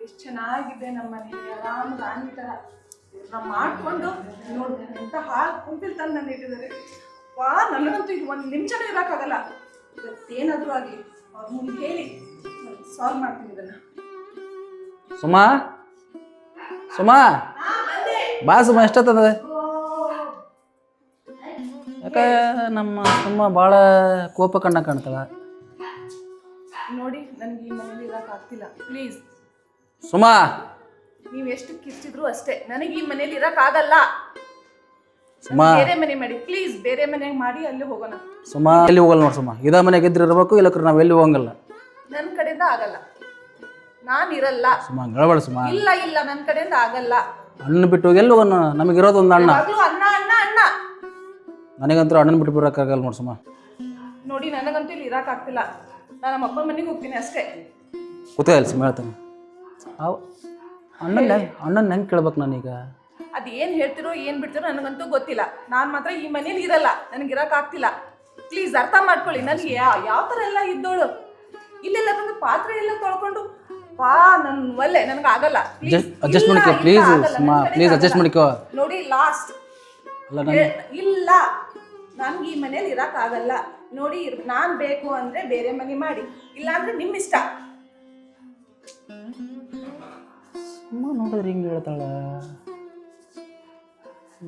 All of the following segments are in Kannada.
ಎಷ್ಟು ಚೆನ್ನಾಗಿದೆ ನಮ್ಮ ಮನೆ ಆರಾಮ್ ರಾಣಿ ಥರ ನಾವು ಮಾಡ್ಕೊಂಡು ನೋಡಿ ಎಂತ ಹಾಳು ಕುಂಪಿಲ್ ತಂದು ನನ್ನ ಇಟ್ಟಿದ್ದಾರೆ ವಾ ನನಗಂತೂ ಇದು ಒಂದು ನಿಮಿಷನೂ ಇರೋಕ್ಕಾಗಲ್ಲ. ಇವತ್ತೇನಾದರೂ ಆಗಲಿ ಅವ್ರ ಮುಂದೆ ಹೇಳಿ ಸಾಲ್ವ್ ಮಾಡ್ತೀನಿ ಇದನ್ನು. ಸುಮಾ? ಸುಮಾ? ಬಾ ಸುಮಾ ಎಷ್ಟೊತ್ತದ? ಯಾಕೆ ನಮ್ಮ ಸುಮ್ಮ ಭಾಳ ಕೋಪ ಕಣ್ಣ ಕಾಣ್ತಾಳ ನೋಡಿ ನನಗೆ ಈ ಮನೇಲಿ ಇರೋಕ್ಕಾಗ್ತಿಲ್ಲ ಪ್ಲೀಸ್ ಸುಮಾ. ನೀವ್ ಎಷ್ಟು ಕಿರ್ಚಿದ್ರು ಅಷ್ಟೇ. ನನಗೆ ಈ ಮನೇಲಿ ಆಗಲ್ಲ. ಸುಮಾ. ಬೇರೆ ಮನೆ ಮಾಡಿ. ಪ್ಲೀಸ್ ಬೇರೆ ಮನೆಗೆ ಮಾಡಿ ಅಲ್ಲಿ ಹೋಗೋಣ. ಸುಮಾ ಎಲ್ಲಿ ಹೋಗಲ್ಲ ನೋಡಿ ಸುಮಾ. ಇದ ಮನೆಗೆ ಇದ್ರೆ ಇರಬೇಕು ಇಲ್ಲಕ್ರೆ ನಾವು ಎಲ್ಲಿ ಹೋಗಂಗಿಲ್ಲ. ನನ್ನ ಕಡೆಯಿಂದ ಆಗಲ್ಲ. ನಾನು ಇರಲ್ಲ. ಸುಮಾ ಗಳಬೇಡ ಸುಮಾ. ಇಲ್ಲ ಇಲ್ಲ ನನ್ನ ಕಡೆಯಿಂದ ಆಗಲ್ಲ. ಅಣ್ಣ ಬಿಟ್ಟು ಹೋಗಿ ಎಲ್ಲಿ ಹೋಗೋಣ? ನಮಗಿರೋದು ಒಂದು ಅಣ್ಣ. ಯಾವಾಗ್ಲೂ ಅಣ್ಣ ಅಣ್ಣ ಅಣ್ಣ. ನನಗಂತೂ ಅಣ್ಣನ ಬಿಟ್ಟು ಬರೋಕ್ಕಾಗಲ್ಲ ನೋಡಿ ಸುಮಾ. ನೋಡಿ ನನಗಂತೂ ಇಲ್ಲಿ ಇರೋಕ್ಕಾಗ್ತಿಲ್ಲ ನಾನು ನಮ್ಮ ಅಪ್ಪನ ಮನೆಗೆ ಹೋಗ್ತೀನಿ ಅಷ್ಟೇ. ಕೂತೇ ಇಲ್ಲ ಸುಮ್ಮ ಹೇಳ್ತಾನೆ. ಅವ್ ಅಣ್ಣನ ಅಣ್ಣನ ಹೆಂಗೆ ಕೇಳ್ಬೇಕು ನಾನೀಗ? ಅದು ಏನು ಹೇಳ್ತಿರೋ ಏನು ಬಿಡ್ತಿರೋ ನನಗಂತೂ ಗೊತ್ತಿಲ್ಲ. ನಾನು ಮಾತ್ರ ಈ ಮನೇಲಿ ಇರಲ್ಲ. ನನಗೆ ಇರೋಕ್ಕಾಗ್ತಿಲ್ಲ ಪ್ಲೀಸ್ ಅರ್ಥ ಮಾಡ್ಕೊಳ್ಳಿ ನನಗೆ ಯಾವ ಥರ ಎಲ್ಲ ಇದ್ದೋಳು. ಇಲ್ಲೆಲ್ಲ ಬಂದು ಪಾತ್ರೆ ಎಲ್ಲ ತೊಳ್ಕೊಂಡು ಬಾ ನನ್ನ ಒಲ್ಲೆ ನನಗೆ ಆಗಲ್ಲ. Please, ಮಾಡ್ಕೋ ಪ್ಲೀಸ್ adjust ಆಗಲ್ಲ. ಮಾಡ್ಕೊ. ನೋಡಿ ಲಾಸ್ಟ್ ಇಲ್ಲ. ನನಗೆ ಈ ಮನೇಲಿ ಇರಕ್ಕಾಗಲ್ಲ ನೋಡಿ ನಾನು ಬೇಕು ಅಂದ್ರೆ ಬೇರೆ ಮನೆ ಮಾಡಿ. ಇಲ್ಲ ಅಂದ್ರೆ ನಿಮ್ಮ ಇಷ್ಟ. ಅಮ್ಮ ನೋಡಿದ್ರೆ ಹಿಂಗೆ ಹೇಳ್ತಾಳೆ.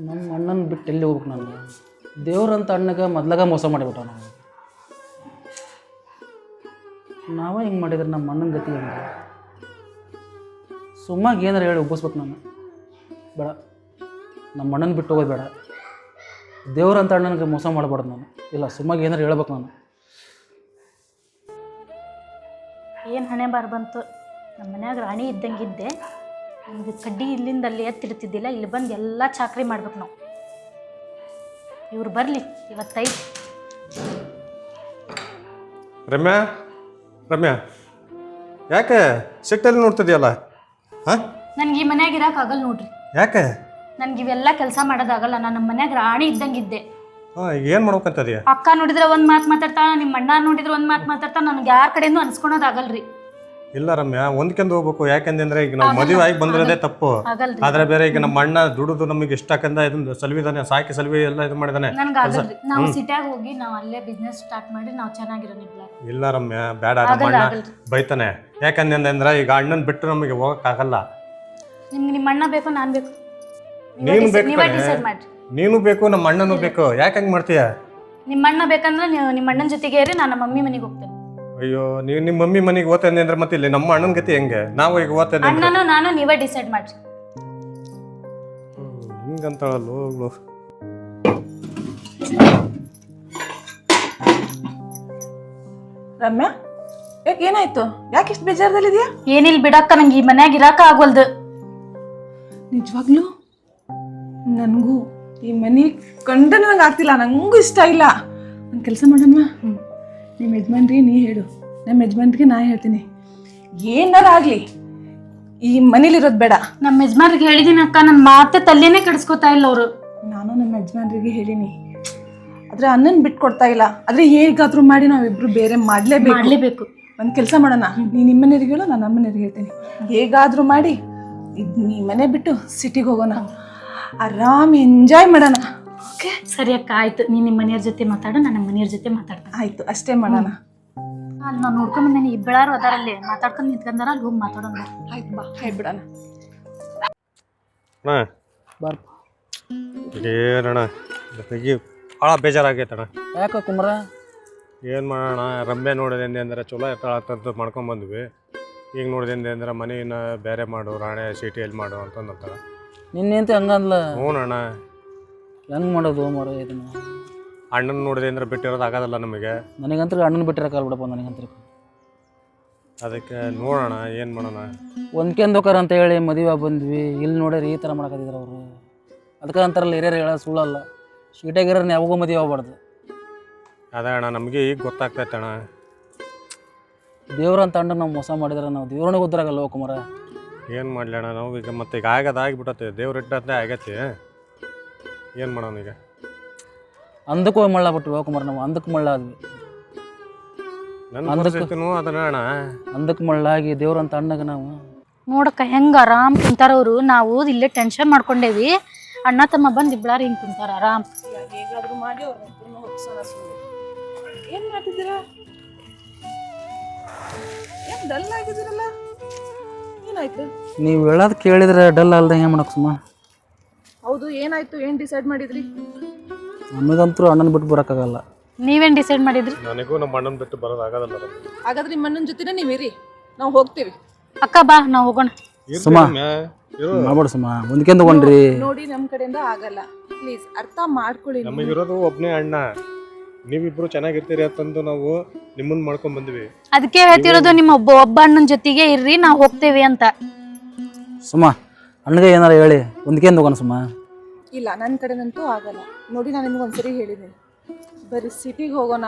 ನಮ್ಮ ಅಣ್ಣನ ಬಿಟ್ಟು ಎಲ್ಲಿ ಹೋಗ್ಬೇಕು ನಾನು? ದೇವ್ರಂತ ಅಣ್ಣಗೆ ಮೊದ್ಲಾಗ ಮೋಸ ಮಾಡಿಬಿಟ್ಟ ನಾವು ನಾವೇ ಹಿಂಗೆ ಮಾಡಿದ್ರೆ ನಮ್ಮ ಅಣ್ಣನ ಗತಿ ಹೆಂಗೆ? ಸುಮ್ಮಾಗಿ ಏನಾರು ಹೇಳಿ ಒಬ್ಬಿಸ್ಬೇಕು ನಾನು. ಬೇಡ. ನಮ್ಮ ಅಣ್ಣನ ಬಿಟ್ಟು ಹೋಗೋದು ಬೇಡ. ದೇವ್ರಂತ ಅಣ್ಣನಿಗೆ ಮೋಸ ಮಾಡಬಾರ್ದು ನಾನು. ಇಲ್ಲ, ಸುಮ್ಮಾಗಿ ಏನಾರು ಹೇಳ್ಬೇಕು ನಾನು. ಏನು ಹಣೆ ಬಾರ್ ಬಂತು? ನಮ್ಮ ಮನ್ಯಾಗ ರಾಣಿ ಇದ್ದಂಗಿದ್ದೆ ನಮ್ಗೆ ಕಡ್ಡಿ ಇಲ್ಲಿಂದ ಅಲ್ಲಿ ಎತ್ತಿರ್ತಿದ್ದಿಲ್ಲ ಇಲ್ಲಿ ಬಂದು ಎಲ್ಲ ಚಾಕ್ರಿ ಮಾಡ್ಬೇಕು ನಾವು. ಇವ್ರು ಬರಲಿ ಇವತ್ತೈದು. ರಮ್ಯಾ ರಮ್ಯಾ ಯಾಕೆ ಸಿಟ್ಟಲ್ಲಿ ನೋಡ್ತಿದ್ಯಲ್ಲ? ಹಾಂ? ನನಗೆ ಈ ಮನ್ಯಾಗ ಆಗಲ್ಲ ನೋಡ್ರಿ. ಯಾಕೆ? ನನಗೆ ಇವೆಲ್ಲ ಕೆಲಸ ಮಾಡೋದಾಗಲ್ಲ ನಾನು ನಮ್ಮ ಮನ್ಯಾಗ ರಾಣಿ ಇದ್ದಂಗಿದ್ದೆ. ಹಾಂ ಏನು ಮಾಡ್ಬೇಕಂತದ್ಯಾ ಅಕ್ಕ ನೋಡಿದ್ರೆ ಒಂದು ಮಾತು ಮಾತಾಡ್ತಾಳ ನಿಮ್ಮ ಅಣ್ಣ ನೋಡಿದ್ರೆ ಒಂದು ಮಾತು ಮಾತಾಡ್ತಾ ನನಗೆ ಯಾರ ಕಡೆಯಿಂದ ಅನ್ಸ್ಕೊಳೋದಾಗಲ್ರಿ ಇಲ್ಲ ರಮ್ಯಾ ಹೊಂದ್ಕೊಂಡು ಹೋಗ್ಬೇಕು. ಯಾಕಂದ್ರೆ ಈಗ ನಾವು ಮದುವೆ ಆಗಿ ಬಂದಿರೋದೇ ತಪ್ಪು. ಆಗಲ್ರಿ. ಆದ್ರೆ ಬೇರೆ ಈಗ ನಮ್ಮ ಅಣ್ಣ ದುಡಿದು ನಮಗೆ ಇಷ್ಟ ಕಂದ ಇದನ್ನ ಸಲ್ವಿದಾನೆ ಸಾಕಿ ಸಲ್ವಿ ಎಲ್ಲ ಇದು ಮಾಡಿದಾನೆ. ನನಗೆ ಆಗಲ್ರಿ. ನಾವು ಸಿಟ್ಯಾಗ ಹೋಗಿ ನಾವು ಅಲ್ಲೇ ಬಿಸ್ನೆಸ್ ಸ್ಟಾರ್ಟ್ ಮಾಡಿ ನಾವು ಚೆನ್ನಾಗಿರೋನಿಲ್ಲ ಇಲ್ಲ ರಮ್ಯಾ ಬೇಡ ನಮ್ಮ ಅಣ್ಣ ಬೈತಾನೆ. ಯಾಕಂದ್ರೆ ಈಗ ಅಣ್ಣನ ಬಿಟ್ಟು ನಮಗೆ ಹೋಗಕ್ಕಾಗಲ್ಲ ನಿಮ್ಗೆ ನಿಮ್ಮ ಅಣ್ಣ ಬೇಕು ನಾನು ಬೇಕು? ನೀನು ಬೇಕು ನೀನು ಬೇಕು ನಮ್ಮ ಅಣ್ಣನೂ ಬೇಕು. ಯಾಕೆ ಹಂಗೆ ಮಾಡ್ತೀಯ? ನಿಮ್ಮ ಅಣ್ಣ ಬೇಕಂದ್ರೆ ನೀವು ನಿಮ್ಮ ಅಣ್ಣನ ಜೊತೆಗೆ ನಾನು ಮಮ್ಮಿ ಮನೆಗೆ ಹೋಗ್ತೇನೆ. ಅಯ್ಯೋ ನೀವು ನಿಮ್ಮ ಮಮ್ಮಿ ಮನೆಗೆ ಓದ್ತೇನೆ ಅಂದ್ರೆ ಮತ್ತೆ ಇಲ್ಲಿ ನಮ್ಮ ಅಣ್ಣನ ಗತಿ ಹೆಂಗೆ? ನಾವು ಈಗ ಅಂದ್ರೆ? ಅಣ್ಣನು ನಾನು ನೀವೇ ಡಿಸೈಡ್ ಮಾಡ್ರಿ ಹಿಂಗಂತಾಳಲ್ಲ ಹೋಗ್ಲು ರಮ್ಯಾ ಯಾಕೆ ಏನಾಯ್ತು? ಯಾಕೆ ಇಷ್ಟು ಬೇಜಾರದಲ್ಲಿದ್ಯಾ? ಏನಿಲ್ಲ ಬಿಡಕ್ಕ ನಂಗೆ ಈ ಮನ್ಯಾಗ ಇರಾಕ ಆಗೋಲ್ದು. ನಿಜವಾಗ್ಲೂ? ನನಗೂ ಈ ಮನೆ ಕಂಡ ನನಗೆ ಆಗ್ತಿಲ್ಲ ನಂಗೂ ಇಷ್ಟ ಇಲ್ಲ. ಒಂದು ಕೆಲಸ ಮಾಡೋಣ ನಿಮ್ಮ ಯಜಮಾನ್ರಿಗೆ ನೀ ಹೇಳು. ನಮ್ಮ ಯಜಮಾನ್ರಿಗೆ ನಾ ಹೇಳ್ತೀನಿ. ಏನಾರ ಆಗಲಿ ಈ ಮನೇಲಿರೋದು ಬೇಡ. ನಮ್ಮ ಯಜಮಾನ್ರಿಗೆ ಹೇಳಿದೀನಿ ಅಕ್ಕ ನನ್ನ ಮಾತೆ ತಲೆನೇ ಕೆಡಿಸ್ಕೊತಾ ಇಲ್ಲ ಅವರು. ನಾನು ನಮ್ಮ ಯಜಮಾನ್ರಿಗೆ ಹೇಳಿನಿ. ಆದ್ರೆ ಅಣ್ಣನ್ ಬಿಟ್ಕೊಡ್ತಾ ಇಲ್ಲ. ಆದರೆ ಹೇಗಾದರೂ ಮಾಡಿ ನಾವಿಬ್ರು ಬೇರೆ ಮಾಡ್ಲೇಬೇಕು. ಮಾಡ್ಲೇಬೇಕು. ಒಂದು ಕೆಲಸ ಮಾಡೋಣ. ನೀ ನಿಮ್ಮ ಮನೆಯವ್ರಿಗೆ ಹೇಳು ನಾನು ನಮ್ಮ ಮನೆಯವ್ರಿಗೆ ಹೇಳ್ತೀನಿ. ಹೇಗಾದರೂ ಮಾಡಿ ಇದು ನೀ ಮನೆ ಬಿಟ್ಟು ಸಿಟಿಗೆ ಹೋಗೋಣ. ಆರಾಮ್ ಎಂಜಾಯ್ ಮಾಡೋಣ. ಓಕೆ? ಸರಿ ಅಕ್ಕ ಆಯ್ತು. ನೀನ್ ನಿಮ್ಮ ಮನೆಯವ್ರ ಜೊತೆ ಮಾತಾಡು ನಾನು ನಮ್ಮ ಮನೆಯವ್ರ ಜೊತೆ ಮಾತಾಡ್ತೀನಿ. ಆಯ್ತು ಅಷ್ಟೇ ಮಾಡೋಣ. ಅಲ್ಲಿ ನಾನು ನೋಡ್ಕೊಂಡ್ ಬಂದೇನಿ ಇಬ್ಬಳಾರು ಅದಾರಲ್ಲಿ. ಮಾತಾಡ್ಕೊಂಡು ನಿಂತ್ಕೊಂಡಾರ ಅಲ್ಲಿ ಹೋಗಿ ಮಾತಾಡೋಣ. ಆಯ್ತು ಬಾ ಹೇಳ್ಬಿಡೋಣ ಅಣ್ಣ. ಬಾರ್ಪ ಏನಣ್ಣ ಈಗ ಭಾಳ ಬೇಜಾರಾಗೈತಣ್ಣ ಯಾಕೆ ಕುಮಾರ ಏನು ಮಾಡೋಣ ರಂಬೆ ನೋಡಿದೆ ಅಂದ್ರೆ ಚಲೋ ಇರ್ತಾಳಂತಂದು ಮಾಡ್ಕೊಂಬಂದ್ವಿ ಈಗ ನೋಡಿದೆ ಅಂದ್ರೆ ಮನೆಯನ್ನ ಬೇರೆ ಮಾಡು ರಾಣೆ ಸಿಟಿಯಲ್ಲಿ ಮಾಡು ಅಂತಂದು ನಿನ್ನೆ ಅಂತ ಹಂಗಂದ್ಲ? ಹ್ಞೂ ಅಣ್ಣ ಹೆಂಗೆ ಮಾಡೋದು ಮರ ಇದನ್ನ? ಅಣ್ಣನ ನೋಡಿದೆ ಅಂದ್ರೆ ಬಿಟ್ಟಿರೋದು ಆಗೋದಲ್ಲ ನಮಗೆ. ನನಗಂತೂ ಅಣ್ಣನ ಬಿಟ್ಟಿರಕಲ್ಲ ಬಿಡಪ್ಪ ನನಗಂತ್ರ. ಅದಕ್ಕೆ ನೋಡೋಣ ಏನು ಮಾಡೋಣ? ಹೊಂದ್ಕೊಂಡೋಕಾರ ಅಂತ ಹೇಳಿ ಮದುವೆ ಬಂದ್ವಿ. ಇಲ್ಲಿ ನೋಡ್ರಿ ಈ ಥರ ಮಾಡಕತ್ತಿದ್ರು ಅವರು. ಅದಕ್ಕೆ ಅಂತಾರಲ್ಲ ಹಿರಿಯರು ಹೇಳೋ ಸುಳ್ಳಲ್ಲ. ಶೀಟಾಗಿರೋರ್ನ ಯಾವಾಗೂ ಮದುವೆ ಆಗ್ಬಾರ್ದು. ಅದೇ ಅಣ್ಣ ನಮಗೆ ಈಗ ಗೊತ್ತಾಗ್ತೈತೆ ಅಣ್ಣ. ದೇವ್ರಂತ ಅಣ್ಣ ನಾವು ಮೋಸ ಮಾಡಿದ್ರೆ ನಾವು ದೇವ್ರನ್ನ ಗೊತ್ತಾಗಲ್ಲ ಕುಮಾರ ಏನು ಮಾಡಲಿ ಅಣ್ಣ ನಾವು ಈಗ ಮತ್ತೆ ಈಗ ಆಗದ ಆಗಿಬಿಟ್ಟತೆ ದೇವ್ರ ಇಟ್ಟಂತೆ ಆಗೈತಿ ಏನು ಮಾಡೋಣ ಈಗ? ಹೋಗಿ ಮಳ್ಳ ಬಿಟ್ಟು ಹೋಗ್ಕೊಂಬರ ನಾವು ಅಂದಕ್ಕೆ ಮಳ್ಳ ಆದ್ವಿ. ನನ್ನ ಅಂದಕ್ಕೆ- ಪರಿಸ್ಥಿತಿನೂ ಅದನ್ನ ಅಣ್ಣ ಅಂದಕ್ಕೆ ಮಳ್ಳಾಗಿ ದೇವ್ರಂತ ಅಣ್ಣಗೆ ನಾವು. ನೋಡಕ್ಕ ಹೆಂಗ ಆರಾಮ್ ಕುಂತಾರ ಅವ್ರು. ನಾವು ಇಲ್ಲೇ ಟೆನ್ಷನ್ ಮಾಡ್ಕೊಂಡೇವಿ. ಅಣ್ಣ ತಮ್ಮ ಬಂದು ಇಬ್ಳಾರ ಹಿಂಗ್ ಕುಂತಾರ ಆರಾಮ್. ಹೇಗಾದ್ರೂ ಮಾಡಿ ಒಪ್ಸೋಣ ಏನ್ ಮಾಡ್ತಿದ್ದೀರಾ? ಏನ್ ಡಲ್ ಆಗಿದ್ದೀರಲ್ಲ? ಏನಾಯ್ತು? ನೀವು ಹೇಳೋದು ಕೇಳಿದ್ರೆ ಡಲ್ ಅಲ್ದಂಗೆ ಏನು ಮಾಡಕ್ಕೆ ಸುಮ್ಮ ಹೌದು ಏನಾಯ್ತು? ಏನ್ ಡಿಸೈಡ್ ಮಾಡಿದ್ರಿ? ನಮಗಂತೂ ಅಣ್ಣನ ಬಿಟ್ಟು ಬರೋಕ್ಕಾಗಲ್ಲ. ನೀವೇನ್ ಡಿಸೈಡ್ ಮಾಡಿದ್ರಿ? ನನಗೂ ನಮ್ಮ ಅಣ್ಣನ ಬಿಟ್ಟು ಬರೋದಾಗಲ್ಲ ಹಾಗಾದ್ರೆ ನಿಮ್ಮ ಅಣ್ಣನ ಜೊತೆನೇ ನೀವು ಇರಿ ನಾವು ಹೋಗ್ತೀವಿ. ಅಕ್ಕ ಬಾ ನಾವ್ ಹೋಗೋಣ. ಸುಮ. ಮಾಡ್ಬೇಡ ತಗೊಂಡ್ರಿ. ನೋಡಿ ನಮ್ಮ ಕಡೆಯಿಂದ ಆಗಲ್ಲ. ಪ್ಲೀಸ್ ಅರ್ಥ ಮಾಡ್ಕೊಳ್ಳಿ. ನಮಗಿರೋದು ಒಬ್ಬನೇ ಅಣ್ಣ. ನೀವಿಬ್ರು ಚೆನ್ನಾಗಿರ್ತೀರಿ ಅಂತಂದು ನಾವು ನಿಮ್ಮನ್ನ ಮಾಡ್ಕೊಂಡ್ ಬಂದ್ವಿ. ಅದಕ್ಕೆ ಹೇಳ್ತಿರೋದು ನಿಮ್ಮ ಒಬ್ಬ ಒಬ್ಬ ಅಣ್ಣನ ಜೊತೆಗೆ ಇರ್ರಿ ನಾವ್ ಹೋಗ್ತೇವೆ ಅಂತ. ಸುಮ್ಮ ಅಣ್ಣಗೆ ಏನಾರ ಹೇಳಿ ಒಂದ್ಕೇನು ತಗೋಣ ಸುಮ್ಮ. ಇಲ್ಲ ನನ್ನ ಕಡೆನಂತೂ ಆಗಲ್ಲ. ನೋಡಿ ನಾನು ನಿಮ್ಗೆ ಒಂದ್ಸರಿ ಹೇಳಿದ್ದೀನಿ ಬರೀ ಸಿಟಿಗೆ ಹೋಗೋಣ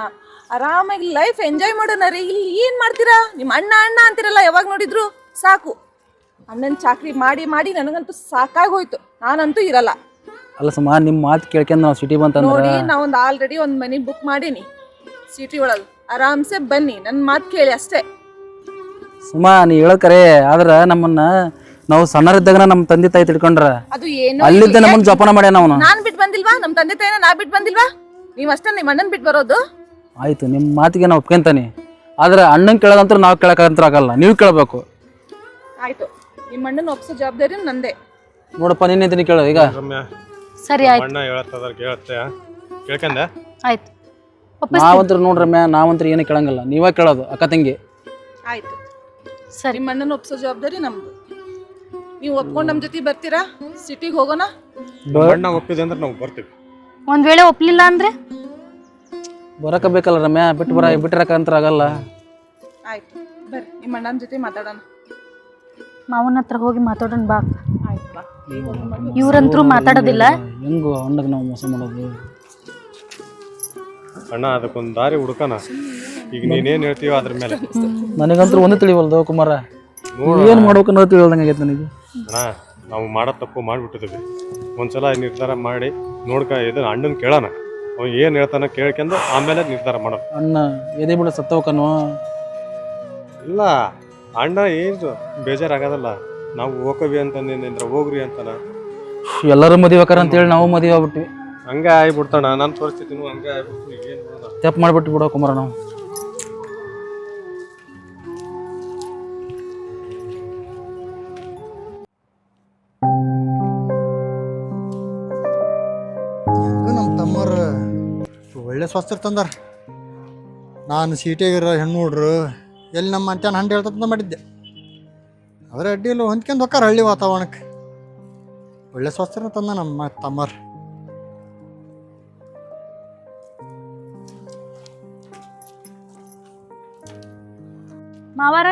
ಆರಾಮಾಗಿ ಲೈಫ್ ಎಂಜಾಯ್ ಮಾಡೋಣ ರೀ. ಇಲ್ಲಿ ಏನು ಮಾಡ್ತೀರಾ? ನಿಮ್ಮ ಅಣ್ಣ ಅಣ್ಣ ಅಂತೀರಲ್ಲ ಯಾವಾಗ ನೋಡಿದ್ರು? ಸಾಕು. ಅಣ್ಣನ ಚಾಕ್ರಿ ಮಾಡಿ ಮಾಡಿ ನನಗಂತೂ ಸಾಕಾಗೋಯ್ತು. ನಾನಂತೂ ಇರಲ್ಲ. ಅಲ್ಲ ಸುಮ್ಮ ನಿಮ್ಮ ಮಾತು ಕೇಳ್ಕೊಂಡು ನಾವು ಸಿಟಿ ಬಂತಂದ್ರೆ ನೋಡಿ ನಾ ಒಂದು ಆಲ್ರೆಡಿ ಒಂದು ಮನೆ ಬುಕ್ ಮಾಡೀನಿ. ಸಿಟಿ ಒಳಗೆ. ಆರಾಮ್ಸೆ ಬನ್ನಿ. ನನ್ನ ಮಾತು ಕೇಳಿ ಅಷ್ಟೇ. ಸುಮ್ಮ ನೀ ಹೇಳೋ ಕರೆ ಆದ್ರೆ ನಮ್ಮನ್ನ ನಾವು ಸಣ್ಣರಿದ್ದಾಗ ನಮ್ಮ ತಂದೆ ತಾಯಿ ತಿಳ್ಕೊಂಡ್ರ ಅದು ಏನು ಅಲ್ಲಿದ್ದ ನಮ್ಮನ್ನ ಜೋಪಾನ ಮಾಡ್ಯಾನ ಅವನು. ನಾನು ಬಿಟ್ಟು ಬಂದಿಲ್ವಾ? ನಮ್ಮ ತಂದೆ ತಾಯಿನ ನಾ ಬಿಟ್ಟು ಬಂದಿಲ್ವಾ? ನೀವು ಅಷ್ಟೇ ನಿಮ್ಮ ಅಣ್ಣನ ಬಿಟ್ಟು ಬರೋದು? ಆಯ್ತು ನಿಮ್ಮ ಮಾತಿಗೆ ನಾವು ಒಪ್ಕೊಂತಾನೆ. ಆದ್ರೆ ಅಣ್ಣನ ಕೇಳೋದಂತ್ರ ನಾವು ಕೇಳಕಂತ್ರ ಆಗಲ್ಲ ನೀವು ಕೇಳಬೇಕು. ಆಯ್ತು ನಿಮ್ಮ ಅಣ್ಣನ ಒಪ್ಸೋ ಜವಾಬ್ದಾರಿ ನಂದೇ. ನೋಡಪ್ಪ ನಿನ್ನೆ ಕೇಳೋ ಈಗ. ರಮ್ಯ ಸರಿ ಆಯ್ತು. ಅಣ್ಣ ಹೇಳತ್ತದ ಕೇಳತ್ತೆ ಕೇಳ್ಕಂದೆ ಆಯ್ತು. ಒಪ್ಪಿಸ್ತೀನಿ. ನಾವಂತ್ರ ನೋಡ್ರಿ ಮ್ಯಾ ನಾವಂತ್ರ ಏನು ಕೇಳಂಗಿಲ್ಲ. ನೀವೇ ಕೇಳೋದು ಅಕ್ಕ ತಂಗಿ. ಆಯ್ತು. ಸರಿ. ನಿಮ್ಮ ಅಣ್ಣನ ಒಪ್ಸೋ ಜವಾಬ್ದಾರಿ ನಮ್ದು. ನೀವು ಒಪ್ಕೊಂಡು ನಮ್ಮ ಜೊತೆ ಬರ್ತೀರಾ? ಸಿಟಿಗೆ ಹೋಗೋಣ? ಅಣ್ಣ ಒಪ್ಪಿದೆ ಅಂದ್ರೆ ನಾವು ಬರ್ತೀವಿ. ಒಂದ್ ವೇಳೆ ಒಪ್ಲಿಲ್ಲ ಅಂದ್ರೆ? ಬರಕ ಬೇಕಲ್ಲ ರಮ್ಯಾ ಬಿಟ್ಟು ಬರ ಬಿಟ್ಟಿರಕ್ಕಂತ್ರ ಆಗಲ್ಲ. ಆಯ್ತು ಬರ್ರಿ ನಿಮ್ಮ ಅಣ್ಣನ ಜೊತೆ ಮಾತಾಡೋಣ. ಮಾವನ ಹತ್ರ ಹೋಗಿ ಮಾತಾಡೋಣ ಬಾ ಆಯ್ತು ಬಾ. ಇವ್ರಂತ್ರು ಮಾತಾಡೋದಿಲ್ಲ. ಹೆಂಗು ಅಣ್ಣಗೆ ನಾವು ಮೋಸ ಮಾಡೋದು? ಅಣ್ಣ ಅದಕ್ಕೊಂದು ದಾರಿ ಹುಡುಕಣ. ಈಗ ನೀನೇನು ಹೇಳ್ತೀವೋ ಅದ್ರ ಮೇಲೆ. ನನಗಂತೂ ಒಂದು ತಿಳಿವಲ್ದು ಕುಮಾರ. ಏನು ಮಾಡ್ಬೇಕು ಅನ್ನೋದು ತಿಳಿವಲ್ದಂಗೆ ಆಗೈತೆ ನನಗೆ. ಅಣ್ಣ ನಾವು ಮಾಡೋ ತಪ್ಪು ಮಾಡಿಬಿಟ್ಟಿದ್ದೀವಿ ಒಂದ್ಸಲ ನಿರ್ಧಾರ ಮಾಡಿ ನೋಡ್ಕ ಇದು ಅಣ್ಣನ ಕೇಳೋಣ. ಅವ್ನು ಏನು ಹೇಳ್ತಾನೆ ಕೇಳ್ಕೊಂಡು ಆಮೇಲೆ ನಿರ್ಧಾರ ಮಾಡೋಣ. ಅಣ್ಣ ಎದೆ ಬಿಡ ಸತ್ತವಕನು ಇಲ್ಲ ಅಣ್ಣ ಏನು ಬೇಜಾರಾಗದಲ್ಲ. ನಾವು ಹೋಗವಿ ನಿಂದ್ರ ಹೋಗ್ರಿ ಅಂತಾನ. ಎಲ್ಲರೂ ಮದುವೆ ಅಂತೇಳಿ ನಾವು ಮದುವೆ ಆಗ್ಬಿಟ್ವಿ. ಹಂಗೆ ಆಗ್ಬಿಡ್ತಾಣ ನನ್ನ ಪರಿಸ್ಥಿತಿನೂ ಹಂಗೆ ಆಗ್ಬಿಟ್ಟು ಏನು ತಪ್ಪು ಮಾಡಿಬಿಟ್ಟು ಬಿಡೋ ಕುಮಾರ ನಾವು ಒಳ್ಳೆ ಸ್ವಸ್ತ್ರ ತಂದಾರ. ನಾನು ಸೀಟೆಗಿರೋ ಹೆಣ್ಣು ಹುಡ್ರು ಎಲ್ಲಿ ನಮ್ಮ ಅಂತ್ಯಾನ ಹಂಡು ಹೇಳ್ತಂತ ಮಾಡಿದ್ದೆ. ಅದ್ರ ಅಡ್ಡಿಯಲ್ಲಿ ಹೊಂದ್ಕೊಂಡು ಹೊಕ್ಕಾರ ಹಳ್ಳಿ ವಾತಾವರಣಕ್ಕೆ. ಒಳ್ಳೆ ಸ್ವಸ್ಥ ತಂದ ನಮ್ಮ ತಮ್ಮರು ಮಾವಾರ?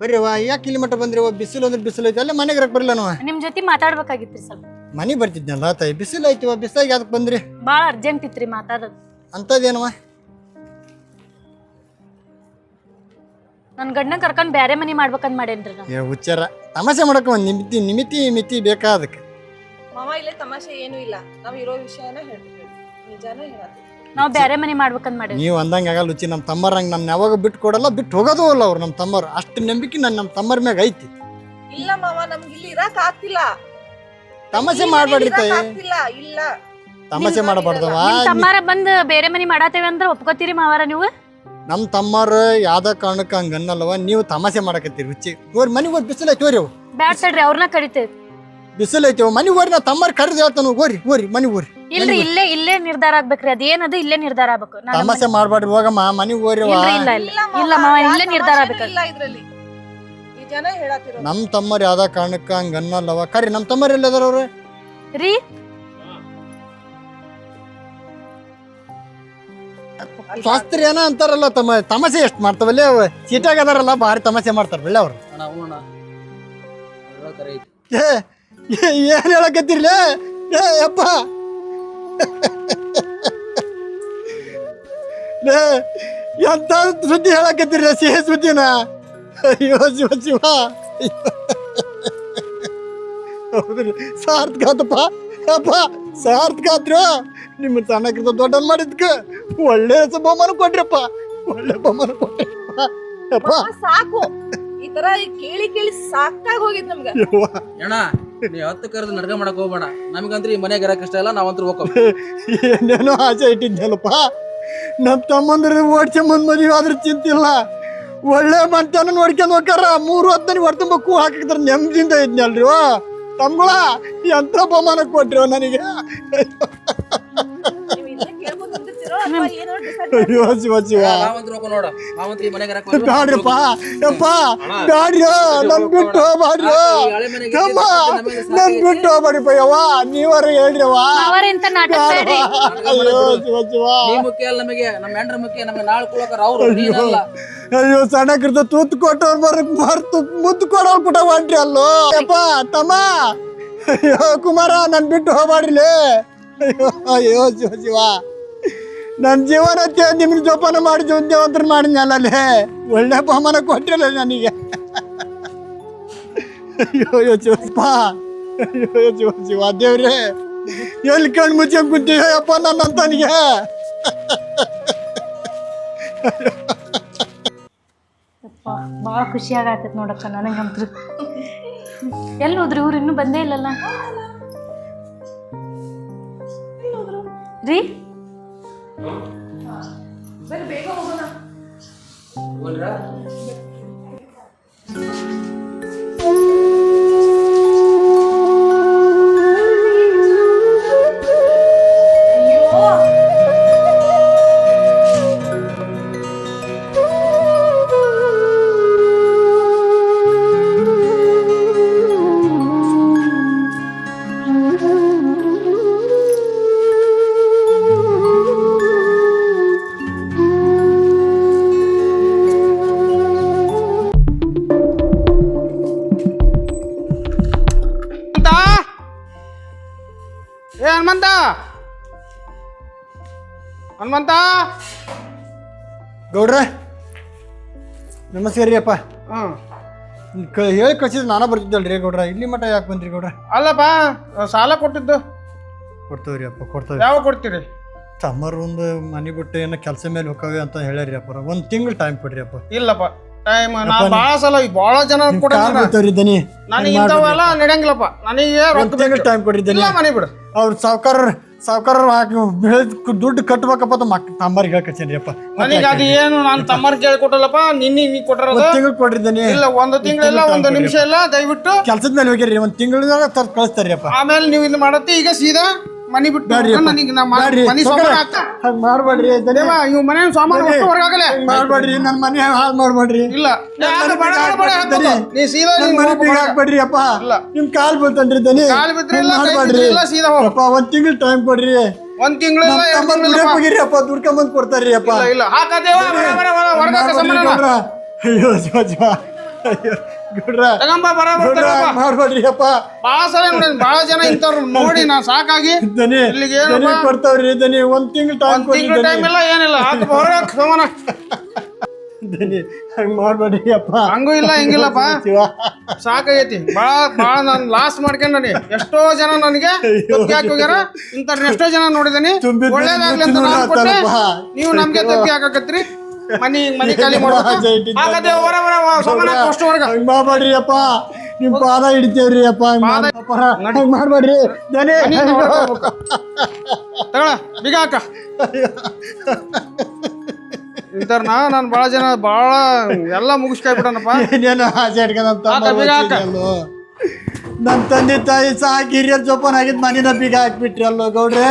ಬರ್ರಿ ವಾ ಯಾಕೆ ಇಲ್ಲಿ ಮಟ್ಟ ಬಂದ್ರಿ ಬಿಸಿಲು ಅಂದ್ರೆ ಬಿಸಿಲು ಐತೆ ಅಲ್ಲೇ ಮನೆಗೆ ಬರಲ್ಲ ಬರಲಿಲ್ಲ ನಾವು ನಿಮ್ಮ ಜೊತೆ ಮಾತಾಡ್ಬೇಕಾಗಿತ್ತು ಸ್ವಲ್ಪ. ಮನೆ ಬರ್ತಿದ್ನಲ್ಲ ತಾಯಿ? ಬಿಸಿಲು ಐತಿವ ಬಿಸಿಲಾಗಿ ಅದಕ್ಕೆ ಬಂದ್ರಿ? ಭಾಳ ಅರ್ಜೆಂಟ್ ಇತ್ರಿ ಮಾತಾಡೋದು. ಅಂಥದ್ದೇನವ ನನ್ ಗಂಡನ ಕರ್ಕೊಂಡು ಬೇರೆ ಮನಿ ಮಾಡ್ಬೇಕಂತ ಮಾಡೇನ್ರಿ ನಾನು. ಏ ಹುಚ್ಚಾರ. ತಮಾಷೆ ಮಾಡಕ್ಕೆ ಒಂದು ನಿಮಿತಿ ನಿಮಿತಿ ಮಿತಿ ಬೇಕಾ ಅದಕ್ಕೆ? ಮಾವ ಇಲ್ಲೇ ತಮಾಷೆ ಏನೂ ಇಲ್ಲ. ನಾವು ಇರೋ ವಿಷಯನ ಹೇಳ್ತೀವಿ. ನಿಜಾನ ಹೇಳತ್ತೀವಿ. ನಾವು ಬೇರೆ ಮನಿ ಮಾಡ್ಬೇಕಂತ ಮಾಡೇವಿ ನೀವು ಅಂದಂಗೆ ಆಗಲ್ಲ ರುಚಿ ನಮ್ಮ ತಮ್ಮರಂಗೆ ನಮ್ಮ ಯಾವಾಗ ಬಿಟ್ಟು ಕೊಡಲ್ಲ ಬಿಟ್ಟು ಹೋಗೋದು ಅಲ್ಲ ಅವ್ರು ನಮ್ಮ ತಮ್ಮರು ಅಷ್ಟು ನಂಬಿಕೆ ನನ್ನ ನಮ್ಮ ತಮ್ಮರ ಮ್ಯಾಗ ಐತಿ. ಇಲ್ಲ ಮಾವ ನಮ್ಗೆ ಇಲ್ಲಿ ಇರಕ್ ಆಗ್ತಿಲ್ಲ. ತಮಾಷೆ ಮಾಡ್ಬೇಡ್ರಿ ತಾಯಿ. ಇರಕ್ ಇಲ್ಲ. ತಮಾಷೆ ನಿಮ್ ಮಾಡಬಾರ್ದವ ನಿಮ್ ತಮ್ಮಾರ ಬಂದ್ ಬೇರೆ ಮನಿ ಮಾಡತ್ತೇವೆ ಅಂದ್ರ ಒಪ್ಕೋತೀರಿ ಮಾವಾರ ನೀವು? ನಮ್ಮ ತಮ್ಮರು ಯಾವ್ದ ಕಾರಣಕ್ಕೆ ಹಂಗ ನೀವು ತಮಾಷೆ ಮಾಡಕತ್ತೀರಿ ರುಚಿ. ಇವ್ರ ಮನೆಗೆ ಹೋಗಿ ಬಿಸಿಲು ಐತಿ ಓರಿ ಅವು ಬ್ಯಾಡ್ ತಡ್ರಿ ಅವ್ರನ್ನ ಕರಿತೇವೆ. ಬಿಸಿಲು ಐತಿ ಮನೆಗೆ ಹೋರಿ ನಾ ತಮ್ಮರು ಕರೆದು ಹೇಳ್ತಾನು ಹೋರಿ ಓರಿ ಮನೆಗೆ ಓರಿ ಇಲ್ರಿ ಇಲ್ಲೇ ಇಲ್ಲೇ ನಿರ್ಧಾರ ಆಗ್ಬೇಕ್ರಿ. ಅದೇನದು ಇಲ್ಲೇ ನಿರ್ಧಾರ ಆಗ್ಬೇಕು. ನಾನ್ ತಮಾಷೆ ಮಾಡ್ಬೇಡ್ರಿ ಹೋಗಮ್ಮ ಮನೆಗೆ ಹೋರಿ ಇಲ್ಲ ಇಲ್ಲ. ಇಲ್ಲ ಮಾವ ಇಲ್ಲೇ ನಿರ್ಧಾರ ಆಗ್ಬೇಕು. ಇಲ್ಲ ಇದ್ರಲ್ಲಿ. ಜನ ಹೇಳತ್ತಿರೋ ನಮ್ಮ ತಮ್ಮರು ಯಾವ್ದ ಕಾರಣಕ್ಕ ಹಂಗ ಅನ್ನಲ್ಲವ? ಕರಿ ನಮ್ಮ ತಮ್ಮರು ಎಲ್ಲದಾರ ಅವ್ರು? ರೀ? ಶಾಸ್ತ್ರಿ ಏನ ಅಂತಾರಲ್ಲ ತಮ್ಮ ತಮಸೆ ಎಷ್ಟು ಮಾಡ್ತಾವಲ್ಲೇ ಅವ? ಸೀಟಾಗ ಅದಾರಲ್ಲ ಭಾರಿ ತಮಾಷೆ ಮಾಡ್ತಾರೆ ಬೆಳ್ಳೆ ಅವ್ರು. ಅಣ್ಣ ಹ್ಞೂ ಅಣ್ಣ. ಕರೆ ಐತಿ. ಏ ಏ- ಏನ್ ಹೇಳಕತ್ತಿರ್ಲೇ? ಏ ಯಪ್ಪ. ಲೇ ಎಂತ ಸುದ್ದಿ ಹೇಳಕತ್ತಿರ್ಲೇ ಸಿಹಿ ಸುದ್ದಿನ? ಅಯ್ಯೋ ಶಿವ ಶಿವ ಹೌದ್ರಿ. ಸಾರ್ಥಕ ಆತಪ್ಪ ಅಪ್ಪ ಸಾರ್ಥಕ ಆದ್ರು ನಿಮ್ಮ ಸಣ್ಣಕ್ಕಿಂತ ದೊಡ್ಡ ಮಾಡಿದ್ಕ ಒಳ್ಳೆ ಬಹುಮಾನ ಕೊಟ್ರಪ್ಪ. ಒಳ್ಳೆ ಬಹುಮಾನ ಕೊಡ್ರಪ್ಪ ಅಪ್ಪ. ಸಾಕು. ಈ ತರ ಕೇಳಿ ಕೇಳಿ ಸಾಕಾಗಿ ಹೋಗಿದ್ ನಮ್ಗ. ಅಣ್ಣ ನೀ ಹತ್ತು ಕರೆದು ನಡ್ಕ ಮಾಡಕ್ ಹೋಗ್ಬೇಡ. ನಮಗಂತ್ರ ಈ ಮನೆಗೆ ಇರಕ್ ಇಷ್ಟ ಇಲ್ಲ ನಾವಂತ್ರ ಹೋಗೋ ಏನೇನೋ ಆಸೆ ಇಟ್ಟಿದ್ದಲ್ಲಪ್ಪ ನಮ್ಮ ತಮ್ಮಂದ್ರ ಓಡ್ಸ್ಕೊಂಬಂದ್ ಮದುವೆ ಆದ್ರೆ ಚಿಂತಿಲ್ಲ. ಒಳ್ಳೆ ಮಂತ್ಯನ ನೋಡ್ಕೊಂಡು ಹೋಗಾರ ಮೂರು ಹತ್ತನ ಹೊಡ್ತುಂಬ ಕೂ ಹಾಕಿದ್ರೆ ನೆಮ್ಮದಿಯಿಂದ ಇದ್ನಲ್ರಿ ತಮ್ಗಳ ಯಂತ್ರ ಬಹುಮಾನ ಕೊಟ್ರಿ ನನಗೆ ನೀವ್ ಇಲ್ಲೇ ಕೇಳ್ಕೊಂಡ್ ನಿಂತಿರ್ತೀರೋ ಅಥವಾ ಏನೋ decide ಅಯ್ಯೋ ಶಿವ ಶಿವ. ಬ್ಯಾಡ್ರಪ್ಪ ಯಪ್ಪ ಬ್ಯಾಡ್ರಿ ನನ್ ಬಿಟ್ಟು ನನ್ ಬಿಟ್ಟು ಹೋಗ್ಬೇಡಿಪ್ಪ ಯವ್ವ. ನೀವಾರ ಹೇಳ್ರಿವ ಅವರೆಂತ ನಾಟಕ ಬೇಡ್ರಿ ಅಯ್ಯೋ ಶಿವ ಶಿವ. ನೀ ಮುಖ್ಯ ಅಲ್ಲ ನಮಗೆ. ನಮ್ಮ ಹೆಂಡ್ರ ಮುಖ್ಯ ನಮಗೆ ನಾಳೆ ಕೊಡೋಕಾರ ಅವ್ರು ನೀನಲ್ಲ ಅಯ್ಯೋ. ಸಣ್ಣಕ್ಕಿರ್ತ ತೂತ್ ಕೊಟ್ಟವ್ರು ಬರ್ ಮರ್ತು ಮುತ್ತು ಕೊಡೋರ್ ಪುಟ ಹೊಂಟ್ರಿ ಅಲ್ಲೋ. ಯಪ್ಪ ತಮ್ಮ. ಅಯ್ಯೋ ಕುಮಾರ ನನ್ ಬಿಟ್ಟು ಹೋಗ್ಬಾಡ್ರಿ ಅಯ್ಯೋ ಅಯ್ಯೋ ಶಿವ ಶಿವ. ನನ್ನ ಜೀವನ ನಿಮ್ಗೆ ಜೋಪಾನ ಮಾಡಿ ಜೀವಂತರ ಮಾಡಿದ್ನಲ್ಲ ಒಳ್ಳೆ ಬಹುಮಾನ ಕೊಟ್ಟಿಲ್ಲ ನನಗೆ. ಅಯ್ಯೋ ಅಯ್ಯೋ, ಶಿವಪ್ಪ. ಅಯ್ಯೋ ಶಿವ ಶಿವ, ದೇವ್ರೆ. ಎಲ್ಲಿ ಕಣ್ಣು ಮುಚ್ಚಿ ಕುಂತೀಯೋ ಅಪ್ಪ ನನ್ನಂತನಿಗೆ ಭಾಳ ಖುಷಿ ಆಗತ್ತೈತೆ ನೋಡಕ್ಕ ನನಗಂತೂ ಎಲ್ಲಿ ಹೋದ್ರಿ ಇವ್ರು ಇನ್ನೂ ಬಂದೇ ಇಲ್ಲಲ್ಲ? ರೀ? ಬೇಗ ಹೋಗೋಣ ಏ ನಮಸ್ಕಾರ ರೀ ಅಪ್ಪ ಹ್ಞೂ ಕ ಹೇಳಿ ಕಳ್ಸಿದ್ರೆ ಬರ್ತಿದ್ದಲ್ಲ ರೀ ಗೌಡ್ರ. ಇಲ್ಲಿ ಮಠ ಯಾಕೆ ಬಂದ್ರಿ ಗೌಡ್ರ? ಅಲ್ಲಪ್ಪ ಸಾಲ ಕೊಟ್ಟಿದ್ದು. ಕೊಡ್ತೇವ್ರಿ ಅಪ್ಪ ಕೊಡ್ತೇವೆ ಯಾವಾಗ ಕೊಡ್ತೀರಿ? ತಮ್ಮರು ಒಂದು ಮನೆ ಬಿಟ್ಟು ಏನೋ ಕೆಲಸ ಮೇಲೆ ಹೋಗವೆ ಅಂತ ಹೇಳ್ಯಾರಿ ಅಪ್ಪ ಒಂದು ತಿಂಗಳು ಟೈಮ್ ಕೊಡ್ರಿ ಅಪ್ಪ. ಇಲ್ಲಪ್ಪ ಟೈಮ್ ನಾ ಭಾಳ ಸಲ ಭಾಳ ಜನ ಕೂಡ ಕೊಡ ಕಾಲ್ ಬೀಳ್ತಾವ್ರಿ ನನಗೆ ಇಂಥವೆಲ್ಲ ನಡೆಯಂಗಿಲ್ಲಪ್ಪ. ನನಗೆ ಒಂದು ತಿಂಗಳು. ಟೈಮ್ ಕೊಡ್ರಿ ಮನೆ ಬಿಡು. ಅವ್ರು ಸಾವ್ಕಾರ ಸಾವ್ಕಾರ ಹಾಕಿ ಬೆಳೆದ್ ದುಡ್ಡು ಕಟ್ಬೇಕಪ್ಪ ಅಂತ ಮಕ್ ತಮ್ಮರಿಗೆ ಹೇಳ್ಕಚ್ಚೇನ್ರಿ ಅಪ್ಪ. ನನಗೆ ಅದು ಏನು ನಾನು ತಮ್ಮರ್ ಕೇಳಿ ಕೊಟ್ಟಲ್ಲಪ್ಪ ನಿನ್ನೆ ನೀ ಕೊಟ್ಟಿರೋದು. ಒಂದು ತಿಂಗಳು ಕೊಡ್ರಿ ಇಲ್ಲ ಒಂದು ತಿಂಗಳಿಲ್ಲ ಒಂದು ನಿಮಿಷ ಇಲ್ಲ ದಯವಿಟ್ಟು. ಕೆಲ್ಸದ ಮೇಲೆ ಹೋಗ್ಯಾರಿ ಒಂದು ತಿಂಗಳದಾಗ ತರ್ ಕಳಿಸ್ತಾರಿ ಅಪ್ಪ. ಆಮೇಲೆ ನೀವು ಇದು ಮಾಡತ್ತಿ ಈಗ ಸೀದಾ ಮನಿ ಬಿಟ್ಟು ಬ್ಯಾಡ್ರಿ ಅಪ್ಪ. ನನಗೆ ನಾ ಬ್ಯಾಡ್ರಿ. ಮನಿ ಸಾವ್ಕಾರ, ಸಾಮಾನು ಹಾಕ್ತ. ಹಂಗ್ ಮಾಡ್ಬೇಡ್ರಿ ದನಿ ದೇವ ಇವ್ ಮನೆ ಸಾಮಾನು ಒಟ್ಟು ಹೊರಗಾಗಲೇ ಮಾಡ್ಬೇಡ್ರಿ. ನನ್ ಮನೆ ಹಾಳು ಮಾಡ್ಬೇಡ್ರಿ. ಇಲ್ಲ. ಯಾಕೆ ಬೇಡ ಬೇಡ ಬೇಡ ಹಾಕ್ಬೋದು. ದನಿ. ನೀ ಸೀದಾ ನನ್ ನೀನ್ ಮನೆ ಹೋಗು ಬೀಗ ಹೊರಗೆ. ಹಾಕ್ಬೇಡ್ರಿ ಅಪ್ಪ. ಇಲ್ಲ. ನಿಮ್ ಕಾಲ್ ಬೀಳ್ತನ್ರಿ ದನಿ ಕಾಲ್ ಬಿದ್ರೆ ಇಲ್ಲ, ಕೈ ಮಾಡ್ಬೇಡ್ರಿ. ಬಿದ್ರೆ ಇಲ್ಲ, ಸೀದಾ ಹೋಗು. ಅಪ್ಪ ಒಂದ್ ತಿಂಗಳು ಟೈಮ್ ಕೊಡ್ರಿ. ಒಂದ್ ತಿಂಗಳಿಲ್ಲ ನಮ್ ಎರಡ್ ತಮ್ಮ ತಿಂಗಳಿಲ್ಲ ದುಡಿಯಕ್ ಹೋಗಿರಿ ಅಪ್ಪ. ದುಡ್ಕೊಂಬಂದ್ ಕೊಡ್ತಾರ್ರಿ ಅಪ್ಪ. ಇಲ್ಲ ಇಲ್ಲ. ಹಾಕದೇವ ಹೊರಗಾಕ ಮಾಡ್ಬೇಡ್ರಿ ಸಂಬಂಧ ಗೌಡ್ರ. ಅಯ್ಯೋ ಶಿವ ಶಿವ ಅಯ್ಯೋ. ತಗೊಂಬ ಬರ ಗೌಡ್ರ ಮಾಡ್ಬೇಡ್ರಿ ಅಪ್ಪ ಭಾಳ ಸಲ ನೋಡಿ ಭಾಳ ಜನ ಇಂಥವ್ರು. ನೋಡಿ ನಾ ಸಾಕಾಗಿ. ದನಿ ಇಲ್ಲಿಗೆ ದನಿ ಏನಪ್ಪ? ಕೊಡ್ತಾವ್ರಿ ದನಿ ಒಂದ್ ತಿಂಗಳು ಟೈಮ್ ತಿಂಗಳು ಟೈಮ್ ಇಲ್ಲ ಏನಿಲ್ಲ. ಅದು ಹೊರಗಾಕ ಸಮಾನ ದನಿ ಹಂಗ್ ಮಾಡ್ಬೇಡ್ರಿ ಅಪ್ಪ ಹಂಗೂ ಇಲ್ಲ ಹಿಂಗಿಲ್ಲಪ್ಪ. ಸಾಕಾಗೈತಿ. ಭಾಳ ಭಾಳ ನಾನು ಲಾಸ್ ಮಾಡ್ಕೊಂಡನಿ ಎಷ್ಟೋ ಜನ ನನಗೆ ತಪ್ಪಿ ಹಾಕಿ ಹೋಗ್ಯಾರ ಇಂಥ ಎಷ್ಟೋ ಜನ ನೋಡಿದೀನಿ ಒಳ್ಳೇದಾಗ್ಲಿ ಅಂತ ನಾನು ಕೊಟ್ಟೆ ನೀವು ನಮ್ಗೆ ತಪ್ಪಿ ಹಾಕಕತ್ರಿ ಮನಿ ಮನಿ ಖಾಲಿ ಮಾಡ್ಬೇಕು? ಹೊರ ಹೊರ ಸಮಾನ ಅಷ್ಟು ಹೊರಗ. ಹಂಗ್ ಮಾಡ್ಬೇಡ್ರಿ ಅಪ್ಪ ನಿಮ್ ಪಾದ ಹಿಡಿತೇವ್ರಿ ಅಪ್ಪ ಹಂಗ್ ಮಾಡ್ಬೇಡ್ರಿ. ದನಿ ತಗೊಳ ಬೀಗ ಹಾಕ. ಇಂಥವ್ರನ್ನ ನಾನು ಭಾಳ ಜನ ಭಾಳ ಎಲ್ಲ ಮುಗಿಸ್ಕಾಯ್ಬಿಡನಪ್ಪ ಏನೇನು ಆಸೆ ಇಟ್ಕೊಂಡಂತ ಹಾಕ. ತಂದೆ ತಾಯಿ ಸಾಕಿರಿಯ ಜೋಪನ್ ಜೋಪಾನ ಆಗಿದ್ ಮನಿನ ಬೀಗ ಹಾಕ್ಬಿಟ್ರಿ ಅಲ್ಲೋ ಗೌಡ್ರೆ.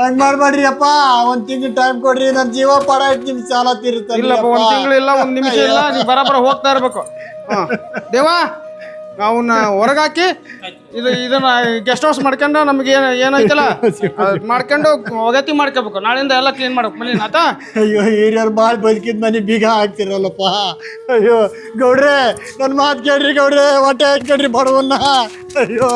ಹಂಗ್ ಮಾಡ್ಬೇಡ್ರಿ ಅಪ್ಪ ಒಂದ್ ತಿಂಗಳು ಟೈಮ್ ಕೊಡ್ರಿ ನನ್ ಜೀವ ಪಡ ಐತ್ ನಿಮ್ ಸಾಲ ತೀರ್ತಾರೆ ಇಲ್ಲಪ್ಪ ಒಂದು ತಿಂಗಳು ಇಲ್ಲ ಒಂದು ನಿಮಿಷ ಇಲ್ಲ ನೀ ಬರಬರ ಹೋಗ್ತಾ ಇರ್ಬೇಕು. ಹಾಂ. ದೇವಾ ಅವನ್ನ ಹೊರಗಾಕಿ ಇದು ಇದನ್ನ ಗೆಸ್ಟ್ ಹೌಸ್ ಮಾಡ್ಕೊಂಡು ನಮ್ಗೆ ಏನು ಏನೈತಲ್ಲ ಅದ್ ಮಾಡ್ಕೊಂಡು ಒಗತಿ ಮಾಡ್ಕೋಬೇಕು. ನಾಳಿಂದ ಎಲ್ಲ ಕ್ಲೀನ್ ಮಾಡ್ಬೇಕು. ಮನೆ ಆತ ಅಯ್ಯೋ ಹಿರಿಯರ್ ಬಾಳ್ ಬದುಕಿದ್ ಮನೆ ಬೀಗ ಹಾಕ್ತಿರಲ್ಲಪ್ಪ. ಅಯ್ಯೋ ಗೌಡ್ರೆ ನನ್ ಮಾತ್ ಕೇಳ್ರಿ ಗೌಡ್ರೆ ಹೊಟ್ಟೆ ಹಾಕ್ಬೇಡ್ರಿ ಬಡವನ್ನ. ಅಯ್ಯೋ.